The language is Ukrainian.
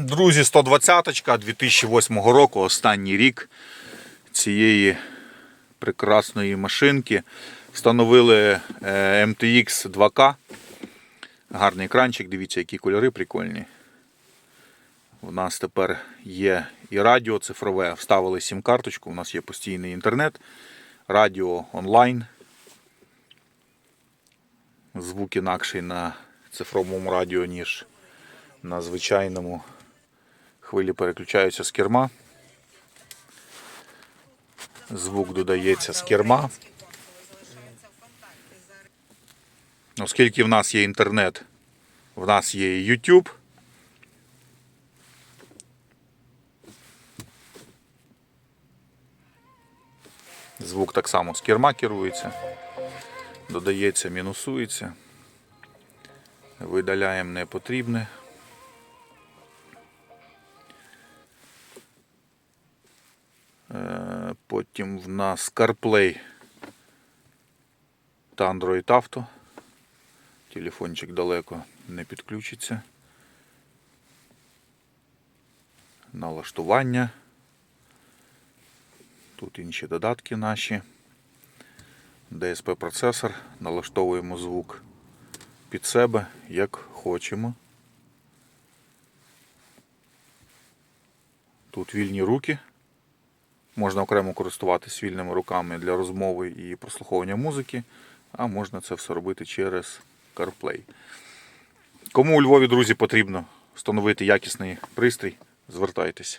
Друзі, 120-ка 2008 року, останній рік цієї прекрасної машинки. Встановили е, MTX 2K. Гарний екранчик, дивіться, які кольори прикольні. У нас тепер є і радіо цифрове. Вставили сім-карточку, у нас є постійний інтернет, радіо онлайн. Звук інакший на цифровому радіо, ніж на звичайному. Хвилі переключаються з керма. Звук додається з керма. Оскільки в нас є інтернет, в нас є YouTube. Звук так само з керма керується. Додається, мінусується. Видаляємо непотрібне. Потім в нас CarPlay та Android Auto. Телефончик далеко не підключиться. Налаштування. Тут інші додатки наші. DSP процесор. Налаштовуємо звук під себе, як хочемо. Тут вільні руки. Можна окремо користуватись вільними руками для розмови і прослуховування музики, а можна це все робити через CarPlay. Кому у Львові, друзі, потрібно встановити якісний пристрій, звертайтеся.